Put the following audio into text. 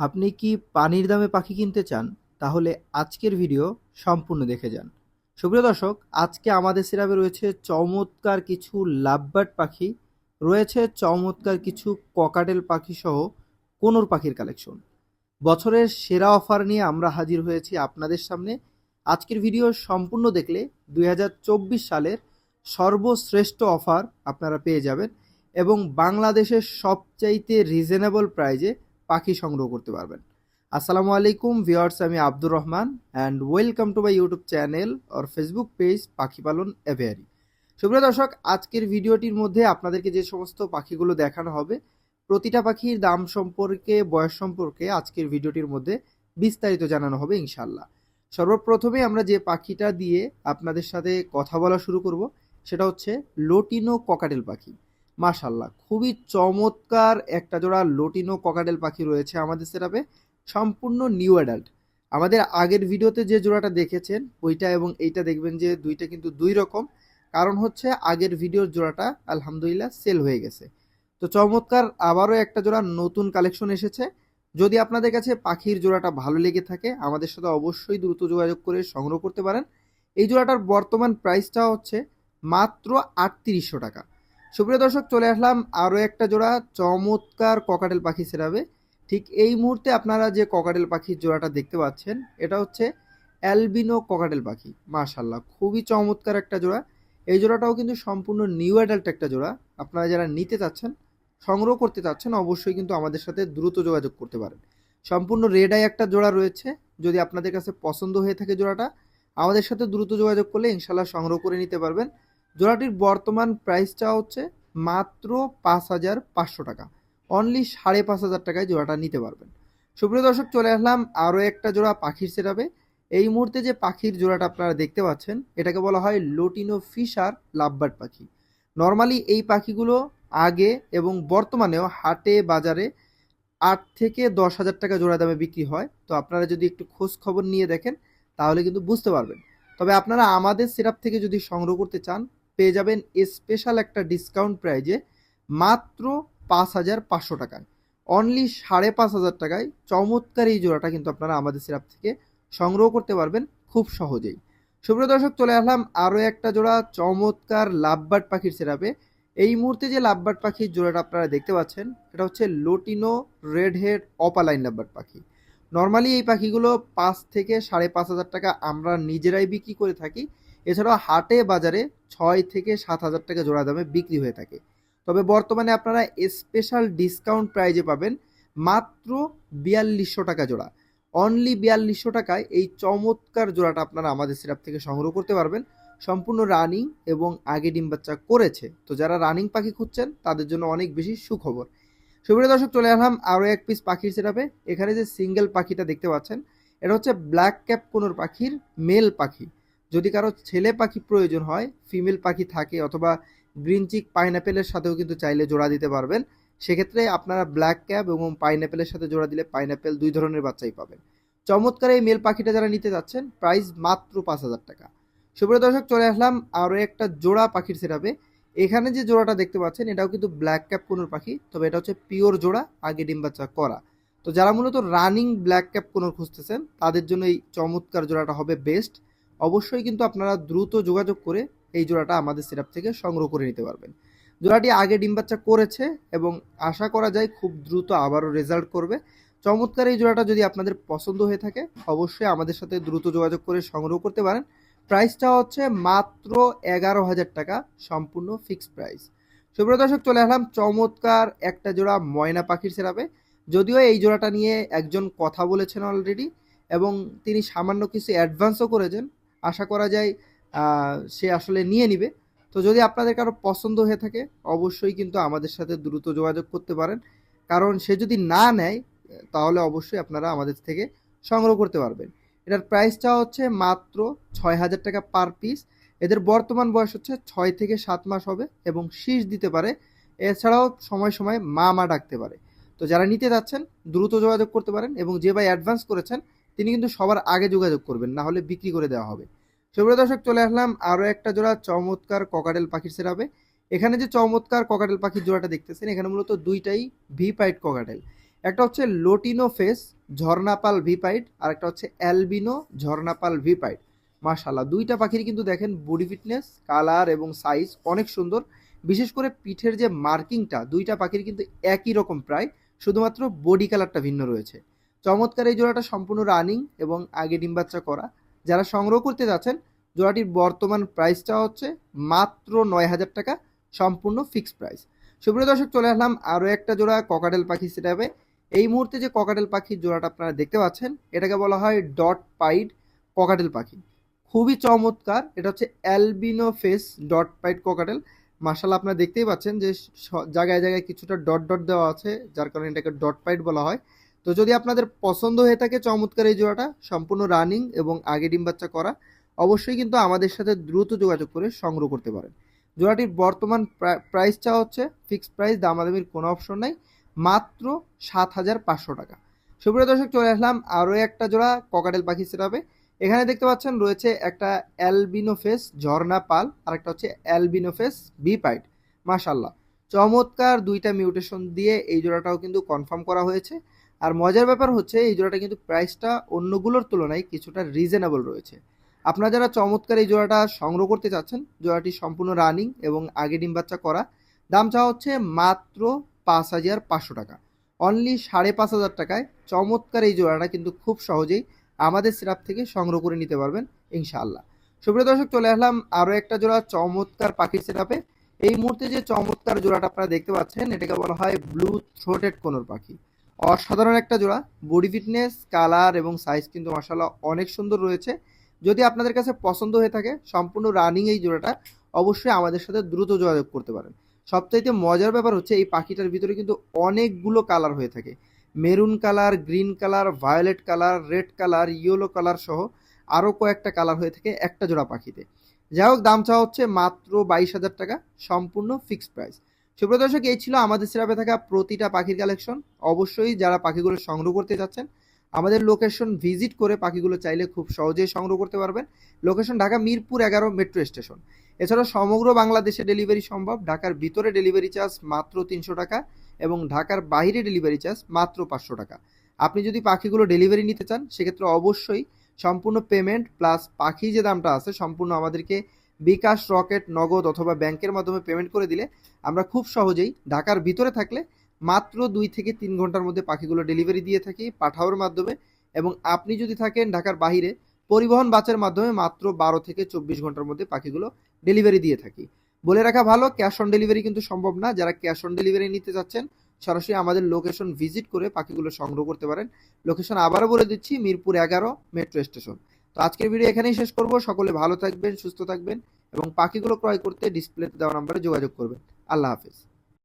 আপনি কি পানির দামে পাখি কিনতে চান? তাহলে আজকের ভিডিও সম্পূর্ণ দেখে যান। সুপ্রিয় দর্শক, আজকে আমাদের সিরাপে রয়েছে চমৎকার কিছু লাভবার্ড পাখি, রয়েছে চমৎকার কিছু ককাটেল পাখি সহ কোনোর পাখির কালেকশন। বছরের সেরা অফার নিয়ে আমরা হাজির হয়েছি আপনাদের সামনে। আজকের ভিডিও সম্পূর্ণ দেখলে দু হাজার চব্বিশ সালের সর্বশ্রেষ্ঠ অফার আপনারা পেয়ে যাবেন এবং বাংলাদেশের সবচাইতে রিজনেবল প্রাইজে পাখি সংগ্রহ করতে পারবেন। আসসালামু আলাইকুম ভিওয়ার্স আমি Abdur Rahman and welcome to my YouTube channel or Facebook page পাখি পালন এভিয়ারি সুপ্রিয় দর্শক, আজকের ভিডিওটির মধ্যে আপনাদেরকে যে সমস্ত পাখিগুলো দেখানো হবে, প্রতিটা পাখির দাম সম্পর্কে, বয়স সম্পর্কে আজকের ভিডিওটির মধ্যে বিস্তারিত জানানো হবে ইনশাল্লাহ সর্বপ্রথমে আমরা যে পাখিটা দিয়ে আপনাদের সাথে কথা বলা শুরু করব, সেটা হচ্ছে লোটিনো ককাটেল পাখি। মাশাল্লাহ খুবই চমৎকার একটা জোড়া লোটিনো ককাডেল পাখি রয়েছে আমাদের সেটাপে সম্পূর্ণ নিউ অ্যাডাল্ট আমাদের আগের ভিডিওতে যে জোড়াটা দেখেছেন, ওইটা এবং এইটা দেখবেন যে দুইটা কিন্তু দুই রকম। কারণ হচ্ছে আগের ভিডিওর জোড়াটা আলহামদুলিল্লাহ সেল হয়ে গেছে। তো চমৎকার আবারও একটা জোড়া নতুন কালেকশন এসেছে। যদি আপনাদের কাছে পাখির জোড়াটা ভালো লেগে থাকে, আমাদের সাথে অবশ্যই দ্রুত যোগাযোগ করে সংগ্রহ করতে পারেন। এই জোড়াটার বর্তমান প্রাইসটা হচ্ছে মাত্র আটত্রিশশো টাকা। সুপ্রিয় দর্শক, চলে আসলাম আরও একটা জোড়া চমৎকার ককাটেল পাখি সেরাবে। ঠিক এই মুহূর্তে আপনারা যে ককাটেল পাখির জোড়াটা দেখতে পাচ্ছেন, এটা হচ্ছে অ্যালবিনো ককাটেল পাখি। মাশাল্লাহ খুবই চমৎকার একটা জোড়া। এই জোড়াটাও কিন্তু সম্পূর্ণ নিউ অ্যাডাল্ট একটা জোড়া। আপনারা যারা নিতে চাচ্ছেন, সংগ্রহ করতে চাচ্ছেন, অবশ্যই কিন্তু আমাদের সাথে দ্রুত যোগাযোগ করতে পারেন। সম্পূর্ণ রেড আই একটা জোড়া রয়েছে। যদি আপনাদের কাছে পছন্দ হয়ে থাকে জোড়াটা, আমাদের সাথে দ্রুত যোগাযোগ করলে ইনশাল্লাহ সংগ্রহ করে নিতে পারবেন। জোড়াটির বর্তমান প্রাইসটা হচ্ছে মাত্র পাঁচ হাজার পাঁচশো টাকা। অনলি সাড়ে পাঁচ হাজার টাকায় জোড়াটা নিতে পারবেন। সুপ্রিয় দর্শক, চলে আসলাম আরও একটা জোড়া পাখির সেরাবে এই মুহূর্তে যে পাখির জোড়াটা আপনারা দেখতে পাচ্ছেন, এটাকে বলা হয় লোটিনো ফিশার লাভবার্ড পাখি। নর্মালি এই পাখিগুলো আগে এবং বর্তমানেও হাটে, বাজারে আট থেকে দশ হাজার টাকা জোড়া দামে বিক্রি হয়। তো আপনারা যদি একটু খোঁজ খবর নিয়ে দেখেন, তাহলে কিন্তু বুঝতে পারবেন। তবে আপনারা আমাদের সিরাপ থেকে যদি সংগ্রহ করতে চান পেয়ে যাবেন স্পেশাল একটা ডিসকাউন্ট প্রাইজে মাত্র পাঁচ হাজার পাঁচশো টাকায় অনলি সাড়ে পাঁচ হাজার টাকায় চমৎকার এই জোড়াটা কিন্তু আপনারা আমাদের সিরাপ থেকে সংগ্রহ করতে পারবেন খুব সহজেই। সুপ্রিয় দর্শক, চলে আসলাম আরও একটা জোড়া চমৎকার লাভবার্ড পাখির সিরাপে এই মুহূর্তে যে লাভবার্ড পাখির জোড়াটা আপনারা দেখতে পাচ্ছেন, এটা হচ্ছে lutino red head opaline lovebird পাখি। নর্মালি এই পাখিগুলো পাঁচ থেকে সাড়ে পাঁচ হাজার টাকা আমরা নিজেরাই বিক্রি করে থাকি। এছাড়াও হাটে বাজারে ছয় থেকে সাত হাজার টাকা জোড়া দামে বিক্রি হয়ে থাকে। তবে বর্তমানে আপনারা স্পেশাল ডিসকাউন্ট প্রাইজে পাবেন মাত্র বিয়াল্লিশশো টাকা জোড়া। অনলি বিয়াল্লিশশো টাকায় এই চমৎকার জোড়াটা আপনারা আমাদের সিরাপ থেকে সংগ্রহ করতে পারবেন। সম্পূর্ণ রানিং এবং আগে ডিম বাচ্চা করেছে। তো যারা রানিং পাখি খুঁজছেন, তাদের জন্য অনেক বেশি সুখবর। সুপ্রিয় দর্শক, চলে আসলাম আরও এক পিস পাখির সেটাপে এখানে যে সিঙ্গেল পাখিটা দেখতে পাচ্ছেন, এটা হচ্ছে ব্ল্যাক ক্যাপ কোনোর পাখির মেল পাখি। যদি কারও ছেলে পাখি প্রয়োজন হয় ফিমেল পাখি থাকে অথবা গ্রিন চিক পাইনঅ্যাপেলের সাথেও কিন্তু চাইলে জোড়া দিতে পারবেন। সেক্ষেত্রে আপনারা ব্ল্যাক ক্যাপ এবং পাইনঅ্যাপেলের সাথে জোড়া দিলে পাইনঅ্যাপেল দুই ধরনের বাচ্চাই পাবেন। চমৎকার এই মেল পাখিটা যারা নিতে যাচ্ছেন প্রাইস মাত্র পাঁচ হাজার টাকা। সুপ্রিয় দর্শক, চলে আসলাম আরও একটা জোড়া পাখির সেরাপে এখানে যে জোড়াটা দেখতে পাচ্ছেন, এটাও কিন্তু ব্ল্যাক ক্যাপ কোনোর পাখি, তবে এটা হচ্ছে পিওর জোড়া, আগে ডিম বাচ্চা করা। তো যারা মূলত রানিং ব্ল্যাক ক্যাপ কোনোর খুঁজতেছেন, তাদের জন্য এই চমৎকার জোড়াটা হবে বেস্ট অবশ্যই কিন্তু আপনারা দ্রুত যোগাযোগ করে এই জোড়াটা আমাদের সিরাপ থেকে সংগ্রহ করে নিতে পারবেন। জোড়াটি আগে ডিম বাচ্চা করেছে এবং আশা করা যায় খুব দ্রুত আবারও রেজাল্ট করবে। চমৎকার এই জোড়াটা যদি আপনাদের পছন্দ হয়ে থাকে, অবশ্যই আমাদের সাথে দ্রুত যোগাযোগ করে সংগ্রহ করতে পারেন। প্রাইসটা হচ্ছে মাত্র এগারো হাজার টাকা, সম্পূর্ণ ফিক্সড প্রাইস সুপ্রিয় দর্শক, চলে আসলাম চমৎকার একটা জোড়া ময়না পাখির সেরাপে যদিও এই জোড়াটা নিয়ে একজন কথা বলেছেন অলরেডি এবং তিনি সামান্য কিছু অ্যাডভান্সও করেছেন আশা করা যায় সে আসলে নিয়ে নিবে। তো যদি আপনাদের কারও পছন্দ হয়ে থাকে, অবশ্যই কিন্তু আমাদের সাথে দ্রুত যোগাযোগ করতে পারেন। কারণ সে যদি না নেয়, তাহলে অবশ্যই আপনারা আমাদের থেকে সংগ্রহ করতে পারবেন। এটার প্রাইসটা হচ্ছে মাত্র ছয় হাজার টাকা পার পিস এদের বর্তমান বয়স হচ্ছে ছয় থেকে সাত মাস হবে এবং শীষ দিতে পারে। এছাড়াও সময় সময় মা মা ডাকতে পারে। তো যারা নিতে যাচ্ছেন, দ্রুত যোগাযোগ করতে পারেন এবং যে ভাই অ্যাডভান্স করেছেন তিনি কিন্তু সবার আগে যোগাযোগ করবেন, না হলে বিক্রি করে দেওয়া হবে। সুপ্রিয় দর্শক, চলে আসলাম আরও একটা জোড়া চমৎকার ককাটেল পাখির সেরাবে এখানে যে চমৎকার ককাটেল পাখির জোড়াটা দেখতেছেন, এখানে মূলত দুইটাই ভি পাইট ককাটেল একটা হচ্ছে লোটিনো ফেস ঝর্ণাপাল ভিপাইট আর একটা হচ্ছে অ্যালবিনো ঝর্ণাপাল ভিপাইট মাশাল্লাহ দুইটা পাখির কিন্তু দেখেন বডি ফিটনেস কালার এবং সাইজ অনেক সুন্দর। বিশেষ করে পিঠের যে মার্কিংটা দুইটা পাখির কিন্তু একই রকম প্রায়, শুধুমাত্র বডি কালারটা ভিন্ন রয়েছে। চমৎকার এই জোড়াটা সম্পূর্ণ রানিং এবং আগে ডিম বাচ্চা করা। যারা সংগ্রহ করতে যাচ্ছেন, জোড়াটির বর্তমান প্রাইসটা হচ্ছে মাত্র নয় হাজার টাকা, সম্পূর্ণ ফিক্সড প্রাইস সুপ্রিয় দর্শক, চলে আসলাম আরও একটা জোড়া ককাটেল পাখি সেটাবে এই মুহূর্তে যে ককাটেল পাখির জোড়াটা আপনারা দেখতে পাচ্ছেন, এটাকে বলা হয় ডট পাইড ককাটেল পাখি। খুবই চমৎকার, এটা হচ্ছে albino face dot pied cockatiel martial আপনারা দেখতেই পাচ্ছেন যে জায়গায় জায়গায় কিছুটা ডট ডট দেওয়া আছে, যার কারণে এটাকে ডট পাইড বলা হয়। তো যদি আপনাদের পছন্দ হয়ে থাকে চমৎকার এই জোড়াটা, সম্পূর্ণ রানিং এবং আগে ডিম বাচ্চা করা, অবশ্যই কিন্তু আমাদের সাথে দ্রুত যোগাযোগ করে সংগ্রহ করতে পারেন। জোড়াটির বর্তমান প্রাইস প্রাইসটা হচ্ছে ফিক্সড প্রাইস দামাদামির কোনো অপশন নাই, মাত্র সাত হাজার পাঁচশো টাকা। সুপ্রিয় দর্শক, চলে আসলাম আরও একটা জোড়া ককাটেল পাখি সেটাবে এখানে দেখতে পাচ্ছেন রয়েছে একটা অ্যালবিনো ফেস ঝর্ণা পাল, আর একটা হচ্ছে অ্যালবিনো ফেস বিপাইট মাশাল্লাহ চমৎকার দুইটা মিউটেশন দিয়ে এই জোড়াটাও কিন্তু কনফার্ম করা হয়েছে। আর মজার ব্যাপার হচ্ছে, এই জোড়াটা কিন্তু প্রাইসটা অন্যগুলোর তুলনায় কিছুটা রিজনেবল রয়েছে। আপনারা যারা চমৎকার এই জোড়াটা সংগ্রহ করতে চাচ্ছেন, জোড়াটি সম্পূর্ণ রানিং এবং আগে ডিম বাচ্চা করা, দাম চাওয়া হচ্ছে মাত্র পাঁচ হাজার পাঁচশো টাকা। অনলি সাড়ে পাঁচ হাজার টাকায় চমৎকার এই জোড়াটা কিন্তু খুব সহজেই আমাদের সিরাপ থেকে সংগ্রহ করে নিতে পারবেন, ইনশাআল্লাহ। সুপ্রিয় দর্শক, চলে আসলাম আরও একটা জোড়া চমৎকার পাখির সিরাপে এই মুহূর্তে যে চমৎকার জোড়াটা আপনারা দেখতে পাচ্ছেন, এটাকে বলা হয় ব্লু থ্রোটেড কোনোর পাখি। অসাধারণ একটা জোড়া। বডি ফিটনেস কালার এবং সাইজ কিন্তু মাসাল্লাহ অনেক সুন্দর রয়েছে। যদি আপনাদের কাছে পছন্দ হয়ে থাকে, সম্পূর্ণ রানিং এই জোড়াটা অবশ্যই আমাদের সাথে দ্রুত যোগাযোগ করতে পারেন। সবচাইতে মজার ব্যাপার হচ্ছে এই পাখিটার ভিতরে কিন্তু অনেকগুলো কালার হয়ে থাকে। Maroon colour green colour violet colour red colour yellow colour সহ আরও কয়েকটা কালার হয়ে থাকে একটা জোড়া পাখিতে। যাই হোক, দাম চাওয়া হচ্ছে মাত্র বাইশ হাজার টাকা, সম্পূর্ণ ফিক্সড প্রাইস সুপ্রিয় দর্শক, এই ছিল আমাদের সিরাপে থাকা প্রতিটা পাখির কালেকশন অবশ্যই যারা পাখিগুলো সংগ্রহ করতে যাচ্ছেন, আমাদের লোকেশন ভিজিট করে পাখিগুলো চাইলে খুব সহজেই সংগ্রহ করতে পারবেন। লোকেশন ঢাকা মিরপুর এগারো মেট্রো স্টেশন এছাড়াও সমগ্র বাংলাদেশে ডেলিভারি সম্ভব। ঢাকার ভিতরে ডেলিভারি চার্জ মাত্র তিনশো টাকা এবং ঢাকার বাইরে ডেলিভারি চার্জ মাত্র পাঁচশো টাকা। আপনি যদি পাখিগুলো ডেলিভারি নিতে চান, সেক্ষেত্রে অবশ্যই সম্পূর্ণ পেমেন্ট প্লাস পাখি যে দামটা আছে, সম্পূর্ণ আমাদেরকে বিকাশ, রকেট, নগদ অথবা ব্যাংকের মাধ্যমে পেমেন্ট করে দিলে আমরা খুব সহজেই ঢাকার ভিতরে থাকলে মাত্র দুই থেকে তিন ঘণ্টার মধ্যে পাখিগুলো ডেলিভারি দিয়ে থাকি পাঠাওয়ার মাধ্যমে এবং আপনি যদি থাকেন ঢাকার বাইরে পরিবহন বাসের মাধ্যমে মাত্র বারো থেকে চব্বিশ ঘণ্টার মধ্যে পাখিগুলো ডেলিভারি দিয়ে থাকি। বলে রাখা ভালো ক্যাশ অন ডেলিভারি কিন্তু সম্ভব না। যারা ক্যাশ অন ডেলিভারি নিতে যাচ্ছেন সরাসরি আমাদের লোকেশন ভিজিট করে পাখিগুলো সংগ্রহ করতে পারেন। লোকেশন আবারও বলে দিচ্ছি, মিরপুর এগারো মেট্রো স্টেশন তো আজকের ভিডিও এখানেই শেষ করব। সকলে ভালো থাকবেন, সুস্থ থাকবেন এবং পাখিগুলো ক্রয় করতে ডিসপ্লেতে দেওয়া নাম্বারে যোগাযোগ করবেন। আল্লাহ হাফেজ।